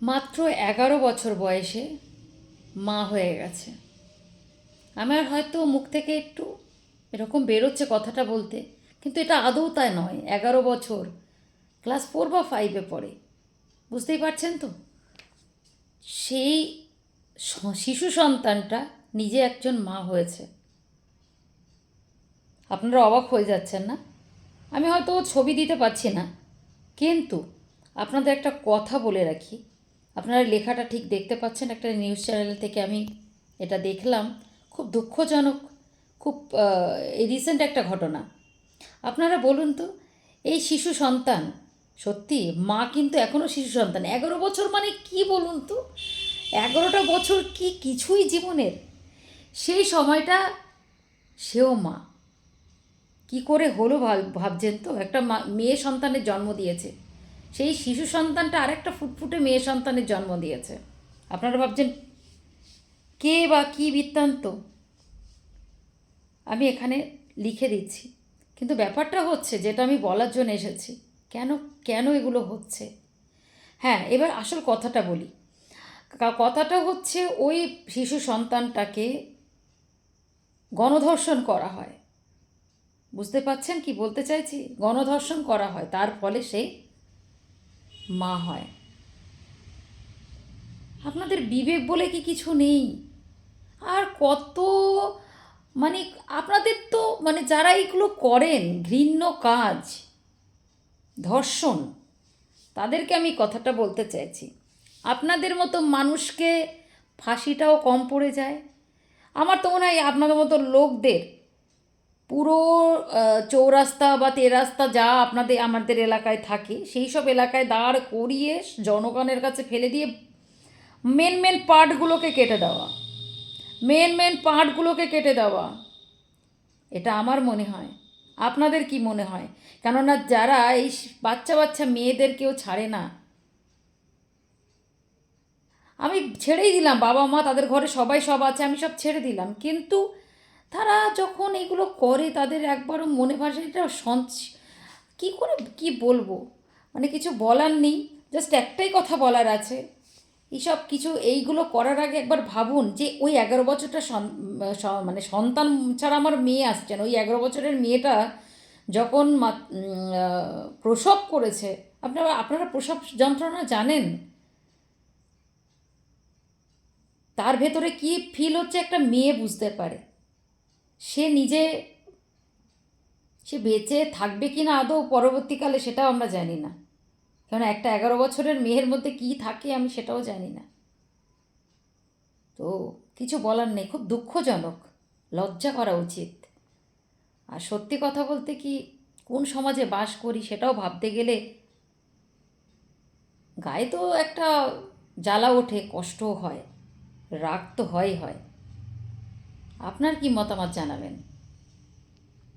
মাত্র এগারো বছর বয়সে মা হয়ে গেছে। আমার হয়তো মুখ থেকে একটু এরকম বেরোচ্ছে কথাটা বলতে, কিন্তু এটা আদৌ তাই নয়। এগারো বছর, ক্লাস ফোর বা ফাইভে পড়ে। বুঝতেই পারছেন তো? সেই শিশু সন্তানটা নিজে একজন মা হয়েছে। আপনারা অবাক হয়ে যাচ্ছেন না? আমি হয়তো ছবি দিতে পারছি না, কিন্তু আপনাদের একটা কথা বলে রাখি। আপনারা লেখাটা ঠিক দেখতে পাচ্ছেন, একটা নিউজ চ্যানেল থেকে আমি এটা দেখলাম। খুব দুঃখজনক, খুব এই রিসেন্ট একটা ঘটনা। আপনারা বলুন তো, এই শিশু সন্তান, সত্যি, মা কিন্তু এখনও শিশু সন্তান। এগারো বছর মানে কি বলুন তো? এগারোটা বছর কি কিছুই জীবনের? সেই সময়টা সেও মা। কি করে হলো ভাব- ভাবছেন তো? একটা মা- মেয়ে সন্তানের জন্ম দিয়েছে। সেই শিশু সন্তানটা আরেকটা ফুটফুটে মেয়ে সন্তানের জন্ম দিয়েছে। আপনারা ভাবছেন, কে বা কী বৃত্তান্ত? আমি এখানে লিখে দিচ্ছি। কিন্তু ব্যাপারটা হচ্ছে, যেটা আমি বলার জন্য এসেছি, কেন কেন এগুলো হচ্ছে? হ্যাঁ এবার আসল কথাটা বলি। কথাটা হচ্ছে, ওই শিশু সন্তানটাকে গণধর্ষণ করা হয়। বুঝতে পাচ্ছেন কি বলতে চাইছি? গণধর্ষণ করা হয়। তার ফলে সে মা হয়। আপনাদের বিবেক বলে কি কিছু নেই? আর কত মানে আপনাদের তো মানে যারা এগুলো করেন, ঘৃণ্য কাজ, ধর্ষণ, তাদেরকে আমি কথাটা বলতে চাইছি। আপনাদের মতো মানুষকে ফাঁসিটাও কম পড়ে যায়। আমার তো মনে হয় আপনাদের মতো লোকদের পুরো চৌরাস্তা বা তেরাস্তা যা আপনাদের, আমাদের এলাকায় থাকে, সেই সব এলাকায় দাঁড় করিয়ে জনগণের কাছে ফেলে দিয়ে মেন মেন পার্টগুলোকে কেটে দেওয়া। মেন মেন পার্টগুলোকে কেটে দেওয়া। এটা আমার মনে হয়। আপনাদের কি মনে হয়? কেননা যারা এই বাচ্চা বাচ্চা মেয়েদের কেউ ছাড়ে না। আমি ছেড়েই দিলাম বাবা মা তাদের ঘরে সবাই সব আছে, আমি সব ছেড়ে দিলাম। কিন্তু তারা যখন এগুলো করে, তাদের একবারও মনে ভাসে এটা সঞ্চ কী করে, কি বলব? মানে কিছু বলার নেই জাস্ট একটাই কথা বলার আছে। এইসব কিছু, এইগুলো করার আগে একবার ভাবুন যে ওই এগারো বছরটা মানে সন্তান ছাড়া আমার মেয়ে আসছেন ওই এগারো বছরের মেয়েটা যখন প্রসব করেছে, আপনারা আপনারা প্রসব যন্ত্রণা জানেন? তার ভেতরে কি ফিল হচ্ছে? একটা মেয়ে বুঝতে পারে। সে নিজে, সে বেঁচে থাকবে কি না আদৌ পরবর্তীকালে সেটাও আমরা জানি না। কারণ একটা এগারো বছরের মেয়ের মধ্যে কি থাকে আমি সেটাও জানি না। তো কিছু বলার নেই, খুব দুঃখজনক, লজ্জা করা উচিত। আর সত্যি কথা বলতে কি, কোন সমাজে বাস করি সেটাও ভাবতে গেলে গায়ে তো একটা জ্বালা ওঠে কষ্টও হয়, রাগ তো হয়ই হয়। আপনার কি মতামত জানাবেন?